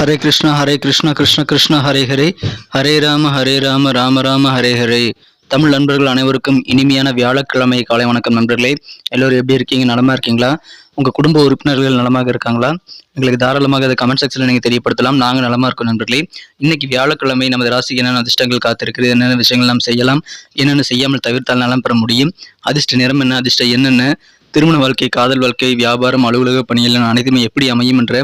ஹரே கிருஷ்ணா ஹரே கிருஷ்ணா கிருஷ்ண கிருஷ்ண ஹரே ஹரே. ஹரே ராம ஹரே ராம ராம ராம ஹரே ஹரே. தமிழ் நண்பர்கள் அனைவருக்கும் இனிமையான வியாழக்கிழமை காலை வணக்கம் நண்பர்களே. எல்லோரும் எப்படி இருக்கீங்க? நலமா இருக்கீங்களா? உங்கள் குடும்ப உறுப்பினர்கள் நலமாக இருக்காங்களா? எங்களுக்கு தாராளமாக அதை கமெண்ட் செக்ஷனில் நீங்கள் தெரியப்படுத்தலாம். நாங்கள் நலமாக இருக்கோம் நண்பர்களே. இன்னைக்கு வியாழக்கிழமை நமது ராசிக்கு என்னென்ன அதிர்ஷ்டங்கள் காத்திருக்கிறது? என்னென்ன விஷயங்கள் நாம் செய்யலாம்? என்னென்ன செய்யாமல் தவிர்த்தால் நலம் பெற முடியும்? அதிர்ஷ்ட நிறம் என்ன? அதிர்ஷ்டம் என்னென்ன திருமண வாழ்க்கை காதல் வாழ்க்கை வியாபாரம் அலுவலக பணிகள் அனைத்துமே எப்படி அமையும் என்ற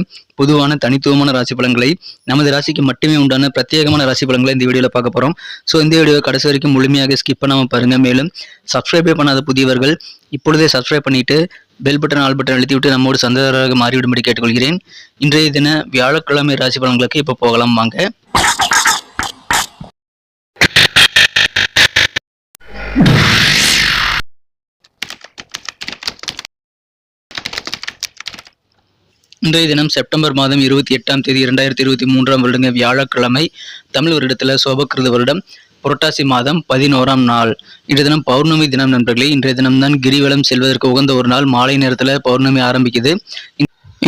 பொதுவான தனித்துவமான ராசி பலன்களை நமது ராசிக்கு மட்டுமே உண்டான பிரத்யேகமான ராசி பலன்களை இந்த வீடியோவில் பார்க்க போகிறோம் ஸோ இந்த வீடியோ கடைசி வரைக்கும் முழுமையாக ஸ்கிப் பண்ணாமல் பாருங்கள் மேலும் சப்ஸ்கிரைபே பண்ணாத புதியவர்கள் இப்பொழுதே சப்ஸ்கிரைப் பண்ணிட்டு பெல் பட்டன் ஆல் பட்டன் அழுத்தி விட்டு நம்மோடு சந்ததராக மாறிவிடும்படி கேட்டுக்கொள்கிறேன். இன்றைய தின வியாழக்கிழமை ராசி பலன்களுக்கு இப்போ போகலாம். வாங்க. இன்றைய தினம் செப்டம்பர் மாதம் இருபத்தி எட்டாம் தேதி இரண்டாயிரத்தி இருபத்தி மூன்றாம் வருடங்க வியாழக்கிழமை தமிழ் வருடத்தில் சோபக்கிருத வருடம் புரட்டாசி மாதம் பதினோராம் நாள். இன்றைய தினம் பௌர்ணமி தினம் நண்பர்களே இன்றைய தினம்தான் கிரிவலம் செல்வதற்கு உகந்த ஒரு நாள். மாலை நேரத்தில் பௌர்ணமி ஆரம்பிக்குது.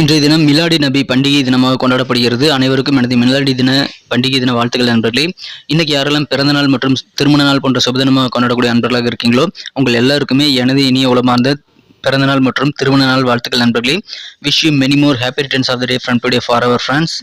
இன்றைய தினம் மிலாடி நபி பண்டிகை தினமாக கொண்டாடப்படுகிறது. அனைவருக்கும் எனது மிலாடி தின பண்டிகை தின வாழ்த்துக்கள் நண்பர்களே. இன்னைக்கு யாரெல்லாம் பிறந்த நாள் மற்றும் திருமண நாள் போன்ற சுபதினமாக கொண்டாடக்கூடிய நண்பர்களாக இருக்கீங்களோ உங்கள் எல்லாருக்குமே எனது இனிய உளமார்ந்த பிறந்தநாள் மற்றும் திருமண நாள் வாழ்த்துக்கள் நண்பர்களே. Wish you many more happy returns of the day from today for our friends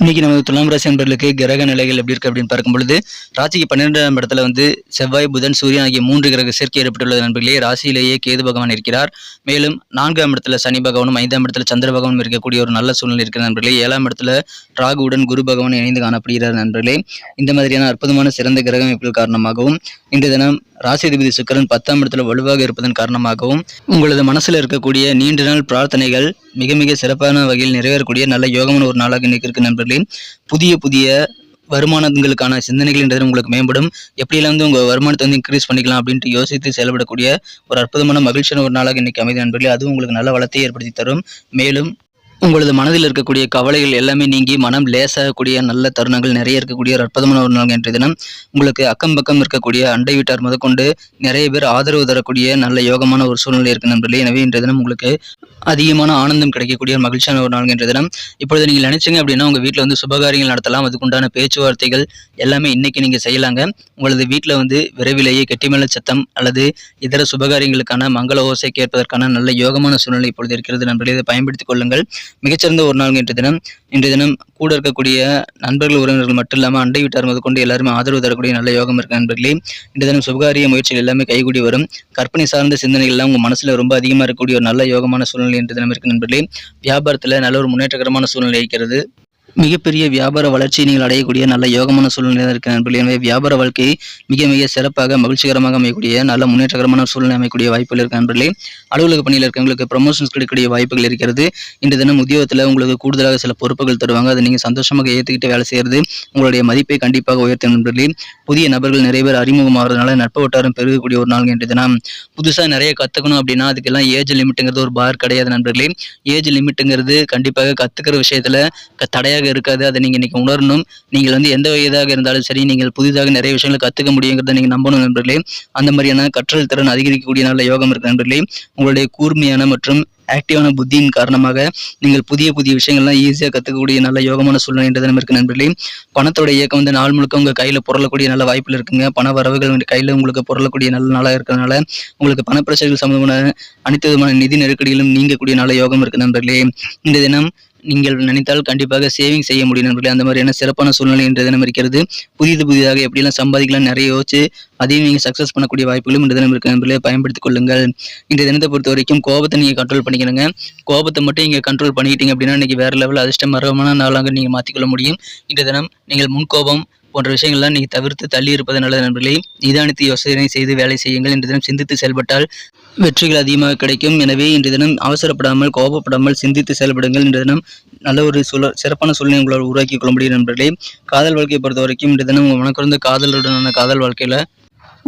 இன்னைக்கு நமது துலாம் ராசி நண்பர்களுக்கு கிரக நிலைகள் எப்படி இருக்கு அப்படின்னு பார்க்கும் பொழுது ராசிக்கு பன்னிரெண்டாம் இடத்துல வந்து செவ்வாய் புதன் சூரியன் ஆகிய மூன்று கிரக சேர்க்கை ஏற்பட்டுள்ளது நண்பர்களே. ராசியிலேயே கேது பகவான் இருக்கிறார். மேலும் நான்காம் இடத்துல சனி பகவானும் ஐந்தாம் இடத்துல சந்திர பகவானும் இருக்கக்கூடிய ஒரு நல்ல சூழ்நிலை இருக்கிற நண்பர்களே. ஏழாம் இடத்துல ராகுவுடன் குரு பகவான் இணைந்து காணப்படுகிறார் நண்பர்களே. இந்த மாதிரியான அற்புதமான சிறந்த கிரக அமைப்புகள் காரணமாகவும் இன்று தினம் ராசிதிபதி சுக்கரன் பத்தாம் இடத்துல வலுவாக இருப்பதன் காரணமாகவும் உங்களது மனசுல இருக்கக்கூடிய நீண்ட நாள் பிரார்த்தனைகள் மிக மிக சிறப்பான வகையில் நிறைவேறக்கூடிய நல்ல யோகமான ஒரு நாளாக இன்னைக்கு இருக்கு நண்பர்கள். புதிய புதிய வருமானங்களுக்கான சிந்தனைகள் உங்களுக்கு மேம்படும். எப்படியெல்லாம் வந்து உங்கள் வருமானத்தை வந்து இன்க்ரீஸ் பண்ணிக்கலாம் அப்படின்ட்டு யோசித்து செயல்படக்கூடிய ஒரு அற்புதமான மகிழ்ச்சியான ஒரு நாளாக இன்னைக்கு அமைதி நண்பர்களே. அதுவும் உங்களுக்கு நல்ல வளத்தை ஏற்படுத்தி தரும். மேலும் உங்களது மனதில் இருக்கக்கூடிய கவலைகள் எல்லாமே நீங்கி மனம் லேசாகக்கூடிய நல்ல தருணங்கள் நிறைய இருக்கக்கூடிய ஒரு அற்புதமான ஒரு நாள் என்ற தினம். உங்களுக்கு அக்கம் பக்கம் இருக்கக்கூடிய அண்டை வீட்டார் முதற்கொண்டு நிறைய பேர் ஆதரவு தரக்கூடிய நல்ல யோகமான ஒரு சூழ்நிலை இருக்கு நண்பர்களே. எனவே இன்றைய தினம் உங்களுக்கு அதிகமான ஆனந்தம் கிடைக்கக்கூடிய ஒரு மகிழ்ச்சியான ஒரு நாள் என்ற தினம். இப்பொழுது நீங்கள் நினைச்சீங்க அப்படின்னா உங்கள் வீட்டில் வந்து சுபகாரியங்கள் நடத்தலாம். அதுக்குண்டான பேச்சுவார்த்தைகள் எல்லாமே இன்னைக்கு நீங்கள் செய்யலாங்க. உங்களது வீட்டில் வந்து விரைவிலேயே கெட்டிமேல சத்தம் அல்லது இதர சுபகாரியங்களுக்கான மங்கள ஓசை கேட்பதற்கான நல்ல யோகமான சூழ்நிலை இப்பொழுது இருக்கிறது நண்பர்களே. இதை பயன்படுத்திக் கொள்ளுங்கள். மிகச்சிறந்த ஒரு நாள் இன்றைய தினம். இன்றைய தினம் கூட இருக்கக்கூடிய நண்பர்கள் உறவினர்கள் மட்டும் இல்லாமல் அண்டை வீட்டார் முதல் கொண்டு எல்லாருமே ஆதரவு தரக்கூடிய நல்ல யோகம் இருக்க நண்பர்களே. இன்றைய தினம் சுபகாரிய முயற்சிகள் எல்லாமே கைகூடி வரும். கற்பனை சார்ந்த சிந்தனைகள் எல்லாம் உங்கள் மனசில் ரொம்ப அதிகமாக இருக்கக்கூடிய ஒரு நல்ல யோகமான சூழ்நிலை இன்றைய தினம் இருக்கு நண்பர்களே. வியாபாரத்தில் நல்ல ஒரு முன்னேற்றகரமான சூழ்நிலை இருக்கிறது. மிகப்பெரிய வியாபார வளர்ச்சியை நீங்கள் அடையக்கூடிய நல்ல யோகமான சூழ்நிலை இருக்க நண்பர்கள். எனவே வியாபார வாழ்க்கை மிக மிக சிறப்பாக மகிழ்ச்சிகரமாக அமையக்கூடிய நல்ல முன்னேற்றகரமான சூழ்நிலை அமையக்கூடிய வாய்ப்புகள் இருக்க நண்பர்களே. அலுவலக பணியில் இருக்கவங்களுக்கு ப்ரமோஷன்ஸ் கிடைக்கக்கூடிய வாய்ப்புகள் இருக்கிறது. இன்று தினம் உத்தியோகத்தில் உங்களுக்கு கூடுதலாக சில பொறுப்புகள் தருவாங்க. அதை நீங்கள் சந்தோஷமாக ஏற்றுக்கிட்டு வேலை செய்கிறது உங்களுடைய மதிப்பை கண்டிப்பாக உயர்த்தும் நண்பர்களே. புதிய நபர்கள் நிறைய பேர் அறிமுகமாகிறதுனால நட்பு வட்டாரம் பெருகக்கூடிய ஒரு நாள் இன்று தினம். புதுசாக நிறைய கற்றுக்கணும் அப்படின்னா அதுக்கெல்லாம் ஏஜ் லிமிட்டுங்கிறது ஒரு பார் கிடையாது நண்பர்களே. ஏஜ் லிமிட்டுங்கிறது கண்டிப்பாக கற்றுக்கிற விஷயத்தில் தடையாக இருக்காது. அதை நீங்கள் இன்னைக்கு உணரணும். நீங்கள் வந்து எந்த வயதாக இருந்தாலும் சரி நீங்கள் புதிதாக நிறைய விஷயங்களை கற்றுக்க முடியுங்கிறத நீங்கள் நம்பணும் நண்பர்களே. அந்த மாதிரியான கற்றல் திறன் அதிகரிக்கக்கூடிய நல்ல யோகம் இருக்கு நண்பர்களே. உங்களுடைய கூர்மையான மற்றும் ஆக்டிவான புத்தியின் காரணமாக நீங்கள் புதிய புதிய விஷயங்கள்லாம் ஈஸியாக கற்றுக்கக்கூடிய நல்ல யோகமான சூழ்நிலை நம்ம தினம் இருக்கு நண்பர்களே. பணத்தோட இயக்கம் வந்து நாள் முழுக்க உங்கள் கையில் புரளக்கூடிய நல்ல வாய்ப்பில் இருக்குங்க. பண வரவுகள் கையில் உங்களுக்கு புரளக்கூடிய நல்ல நாளாக இருக்கிறதுனால உங்களுக்கு பணப்பிரச்சனைகள் சம்பந்தமான அனைத்து விதமான நிதி நெருக்கடியிலும் நீங்கக்கூடிய நல்ல யோகம் இருக்கு நண்பர்களே. இந்த தினம் நீங்கள் நினைத்தால் கண்டிப்பாக சேவிங் செய்ய முடியும் நண்பர்களே. அந்த மாதிரியான சிறப்பான சூழ்நிலை இன்றைய தினம் இருக்கிறது. புதிது புதிதாக எப்படிலாம் சம்பாதிக்கலாம் நிறைய யோசிச்சு அதையும் நீங்கள் சக்ஸஸ் பண்ணக்கூடிய வாய்ப்புகளும் இந்த தினம் இருக்க நண்பர்களே. பயன்படுத்திக் கொள்ளுங்கள். இந்த தினத்தை பொறுத்த வரைக்கும் கோபத்தை நீங்கள் கண்ட்ரோல் பண்ணிக்கணுங்க. கோபத்தை மட்டும் நீங்கள் கண்ட்ரோல் பண்ணிக்கிட்டீங்க அப்படின்னா இன்னைக்கு வேற லெவல் அதிர்ஷ்டமரமான நாளாக நீங்கள் மாற்றிக்கொள்ள முடியும். இந்த தினம் நீங்கள் முன்கோபம் போன்ற விஷயங்கள்லாம் நீங்கள் தவிர்த்து தள்ளி இருப்பது நல்லது நண்பர்களே. நிதானித்து யோசனை செய்து வேலை செய்யுங்கள். இன்று தினம் சிந்தித்து செயல்பட்டால் வெற்றிகள் அதிகமாக கிடைக்கும். எனவே இன்று தினம் அவசரப்படாமல் கோபப்படாமல் சிந்தித்து செயல்படுங்கள். இன்று தினம் நல்ல ஒரு சுல சிறப்பான சூழ்நிலை உங்களால் உருவாக்கி கொள்ள முடியும் நண்பர்களே. காதல் வாழ்க்கையை பொறுத்த வரைக்கும் இன்று தினம் உங்கள் மனக்குறந்த காதலுடனான காதல் வாழ்க்கையில்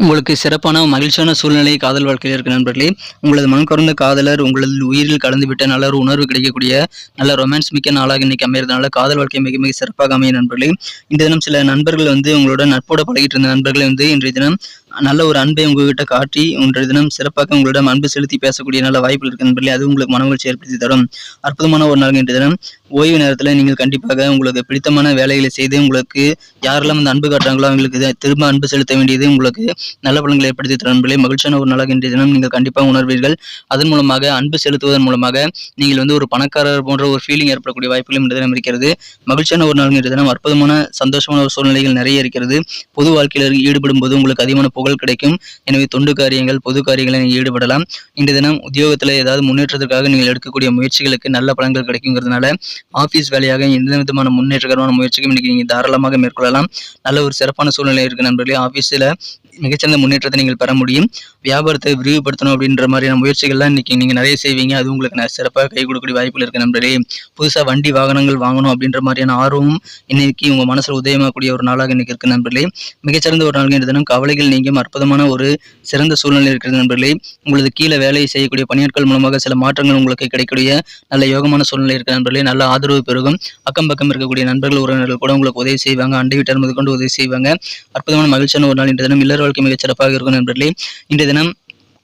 உங்களுக்கு சிறப்பான மகிழ்ச்சியான சூழ்நிலை காதல் வாழ்க்கையில் இருக்க நண்பர்களே. உங்களது மனம் காதலர் உங்களது உயிரில் கலந்து விட்ட நல்ல ஒரு உணர்வு கிடைக்கக்கூடிய நல்ல ரொமான்ஸ் மிக்க நாளாக இன்னைக்கு அமையிறதுனால காதல் வாழ்க்கை மிக மிக சிறப்பாக அமைய நண்பர்களே. இந்த தினம் சில நண்பர்கள் வந்து உங்களோட நட்போட பழகிட்டு இருந்த நண்பர்களை வந்து இன்றைய தினம் நல்ல ஒரு அன்பை உங்ககிட்ட காட்டி இன்றைய தினம் சிறப்பாக உங்களிடம் அன்பு செலுத்தி பேசக்கூடிய நல்ல வாய்ப்புகள் இருக்கு நண்பர்களே. அது உங்களுக்கு மனவழ்ச்சி ஏற்படுத்தி தரும். அற்புதமான ஒரு நாள் இன்றைய தினம். ஓய்வு நேரத்தில் நீங்கள் கண்டிப்பாக உங்களுக்கு பிடித்தமான வேலைகளை செய்து உங்களுக்கு யாரெல்லாம் அந்த அன்பு காட்டுறாங்களோ அவங்களுக்கு திரும்ப அன்பு செலுத்த வேண்டியது உங்களுக்கு நல்ல பலன்களை ஏற்படுத்தி தரும் நண்பர்களே மகிழ்ச்சியான ஒரு நாளாக இன்றைய தினம் நீங்கள் கண்டிப்பாக உணர்வீர்கள். அதன் மூலமாக அன்பு செலுத்துவதன் மூலமாக நீங்கள் வந்து ஒரு பணக்காரர் போன்ற ஒரு ஃபீலிங் ஏற்படக்கூடிய வாய்ப்புகளும் இன்றைய தினம் இருக்கிறது. மகிழ்ச்சியான ஒரு நாள் இன்றைய தினம் அற்புதமான சந்தோஷமான ஒரு சூழ்நிலைகள் நிறைய இருக்கிறது. பொது வாழ்க்கையில் ஈடுபடும் போது உங்களுக்கு அதிகமான புகழ் கிடைக்கும். எனவே தொண்டு காரியங்கள் பொது காரியங்களில் நீங்கள் ஈடுபடலாம். இன்றைய தினம் உத்தியோகத்தில் ஏதாவது முன்னேற்றத்திற்காக நீங்கள் எடுக்கக்கூடிய முயற்சிகளுக்கு நல்ல பலன்கள் கிடைக்குங்கிறதுனால ஆஃபீஸ் வேலையாக எந்த விதமான முன்னேற்றகரமான முயற்சிக்கும் இன்றைக்கி நீங்கள் தாராளமாக மேற்கொள்ளலாம். நல்ல ஒரு சிறப்பான சூழ்நிலை இருக்கு நண்பர்களே. ஆஃபீஸில் மிகச்சிறந்த முன்னேற்றத்தை நீங்கள் பெற முடியும். வியாபாரத்தை விரிவுபடுத்தணும் அப்படின்ற மாதிரியான முயற்சிகள்லாம் இன்னைக்கு நீங்கள் நிறைய செய்வீங்க. அது உங்களுக்கு நான் சிறப்பாக கை கொடுக்கக்கூடிய வாய்ப்புகள் இருக்கு நண்பர்களே. புதுசாக வண்டி வாகனங்கள் வாங்கணும் அப்படின்ற மாதிரியான ஆர்வமும் இன்னைக்கு உங்கள் மனசில் உதயமாகக்கூடிய ஒரு நாளாக இன்றைக்கி இருக்குது நண்பர்களே. மிகச்சிறந்த ஒரு நாள் தினம் கவலைகள் நீங்கும். அற்புதமான ஒரு சிறந்த சூழ்நிலை இருக்கிறது நண்பர்களே. உங்களது கீழே வேலை செய்யக்கூடிய பணியாட்கள் மூலமாக சில மாற்றங்கள் உங்களுக்கு கிடைக்கக்கூடிய நல்ல யோகமான சூழ்நிலை இருக்கிற நண்பர்களே. நல்ல ஆதரவு பெருகும். அக்கம் பக்கம் இருக்கக்கூடிய நண்பர்கள் உறவினர்கள் கூட உங்களுக்கு உதவி செய்வாங்க. அண்டை வீட்டார் முதற்கொண்டு உதவி செய்வாங்க. அற்புதமான மகிழ்ச்சியான ஒரு நாள் இன்று தினம். இல்லற வாழ்க்கை மிகச் சிறப்பாக இருக்கும் நண்பர்களே இன்றைய தினம்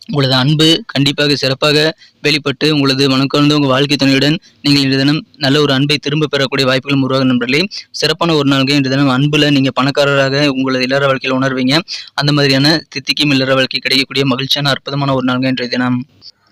உங்களது அன்பு கண்டிப்பாக சிறப்பாக வெளிப்பட்டு உங்களது மனக்கலந்து உங்கள் வாழ்க்கை துணையுடன் நீங்கள் இன்றைய தினம் நல்ல ஒரு அன்பை திரும்ப பெறக்கூடிய வாய்ப்புகளும் உருவாகும் நண்பர்களே. சிறப்பான ஒரு நாளுக்கு இன்றைய தினம் அன்புல நீங்கள் பணக்காரராக உங்களது இல்லற வாழ்க்கையில் உணர்வீங்க. அந்த மாதிரியான தித்திக்கும் இல்லற வாழ்க்கை கிடைக்கக்கூடிய மகிழ்ச்சியான அற்புதமான ஒரு நாளுங்க இன்றைய தினம்.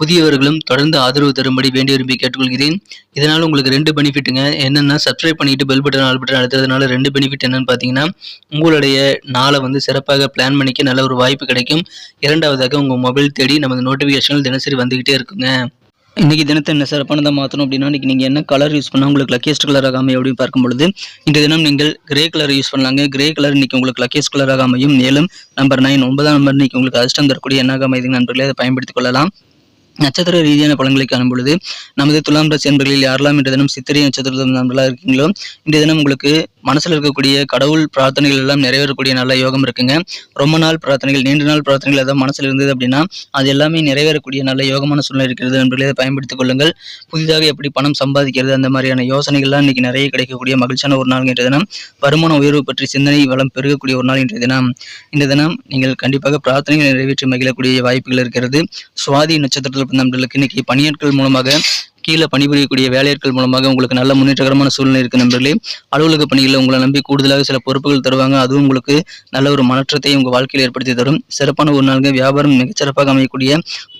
புதியவர்களும் தொடர்ந்து ஆதரவு தரும்படி வேண்டி விரும்பி கேட்டுக்கொள்கிறேன். இதனால் உங்களுக்கு ரெண்டு பெனிஃபிட்டுங்க என்னென்னா சப்ஸ்கிரைப் பண்ணிட்டு பெல் பட்டன் ஆல் பட்டன் அழுத்துறதுனால ரெண்டு பெனிஃபிட் என்னன்னு பார்த்தீங்கன்னா உங்களுடைய நாளை வந்து சிறப்பாக பிளான் பண்ணிக்க நல்ல ஒரு வாய்ப்பு கிடைக்கும். இரண்டாவதாக உங்கள் மொபைல் தேடி நமது நோட்டிஃபிகேஷன்கள் தினசரி வந்துக்கிட்டே இருக்குங்க. இன்றைக்கி தினத்தை என்ன சிறப்பானதாக மாற்றணும் அப்படின்னா இன்னைக்கு நீங்கள் என்ன கலர் யூஸ் பண்ணால் உங்களுக்கு லக்கேஸ்ட் கலராக அமையும் அப்படின்னு பார்க்கும் பொழுது இந்த தினம் நீங்கள் கிரே கலர் யூஸ் பண்ணலாங்க. கிரே கலர் இன்றைக்கி உங்களுக்கு லக்கேஸ்ட் கலராக அமையும் மேலும் நம்பர் நைன் ஒன்பதாம் நம்பர் இன்றைக்கி உங்களுக்கு அதிர்ஷ்டம் தரக்கூடிய என்னாக அமைதுங்க நண்பர்களே. அதை பயன்படுத்திக் கொள்ளலாம். நட்சத்திர ரீதியான பலன்களை காணும் பொழுது நமது துலாம் ராசி என்பர்களில் யாரெல்லாம் இன்றைய தினம் சித்திரை நட்சத்திரம் நண்பர்களாக இருக்கீங்களோ இன்றைய தினம் உங்களுக்கு மனசில் இருக்கக்கூடிய கடவுள் பிரார்த்தனைகள் எல்லாம் நிறைவேறக்கூடிய நல்ல யோகம் இருக்குங்க. ரொம்ப நாள் பிரார்த்தனைகள் நீண்ட நாள் பிரார்த்தனைகள் ஏதாவது மனசில் இருந்தது அப்படின்னா அது எல்லாமே நிறைவேறக்கூடிய நல்ல யோகமான சூழ்நிலை இருக்கிறது நண்பர்களே அதை பயன்படுத்திக் கொள்ளுங்கள். புதிதாக எப்படி பணம் சம்பாதிக்கிறது அந்த மாதிரியான யோசனைகள்லாம் இன்னைக்கு நிறைய கிடைக்கக்கூடிய மகிழ்ச்சியான ஒரு நாள் இன்றைய தினம். வருமான உயர்வு பற்றி சிந்தனை வளம் பெருகக்கூடிய ஒரு நாள் இன்றைய தினம். இந்த தினம் நீங்கள் கண்டிப்பாக பிரார்த்தனைகளை நிறைவேற்றி மகிழக்கூடிய வாய்ப்புகள் இருக்கிறது. சுவாதி நட்சத்திரத்தில் பிறந்த இன்னைக்கு பணியாட்கள் மூலமாக கீழே பணிபுரியக்கூடிய வேலையாட்கள் மூலமாக உங்களுக்கு நல்ல முன்னேற்றகரமான சூழ்நிலை இருக்கு நண்பர்களே. அலுவலக பணிகளில் உங்களை நம்பி கூடுதலாக சில பொறுப்புகள் தருவாங்க. அதுவும் உங்களுக்கு நல்ல ஒரு மாற்றத்தை உங்கள் வாழ்க்கையில் ஏற்படுத்தி தரும். சிறப்பான ஒரு நாளுங்க. வியாபாரம் மிகச்சிறப்பாக அமையக்கூடிய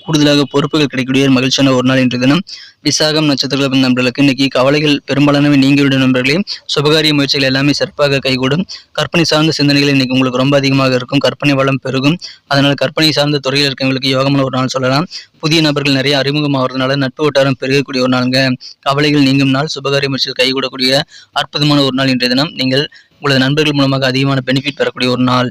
கூடுதலாக பொறுப்புகள் கிடைக்கக்கூடிய மகிழ்ச்சியான ஒரு நாள் என்ற தினம். விசாகம் நட்சத்திர நண்பர்களுக்கு இன்னைக்கு கவலைகள் பெரும்பாலானவை நீங்கிவிடும் நண்பர்களே. சுபகாரிய முயற்சிகள் எல்லாமே சிறப்பாக கைகூடும். கற்பனை சார்ந்த சிந்தனைகள் இன்னைக்கு உங்களுக்கு ரொம்ப அதிகமாக இருக்கும். கற்பனை வளம் பெருகும். அதனால் கற்பனை சார்ந்த துறையில் இருக்கவங்களுக்கு யோகமான ஒரு நாள் சொல்லலாம். புதிய நபர்கள் நிறைய அறிமுகமாகிறதுனால நட்பு வட்டாரம் பெருகக்கூடிய ஒரு நாளுங்க. கவலைகள் நீங்கும் நாள். சுபகாரிய முயற்சிகள் கைகூடக்கூடிய அற்புதமான ஒரு நாள் இன்றைய தினம். நீங்கள் உங்களது நண்பர்கள் மூலமாக அதிகமான பெனிஃபிட் பெறக்கூடிய ஒரு நாள்.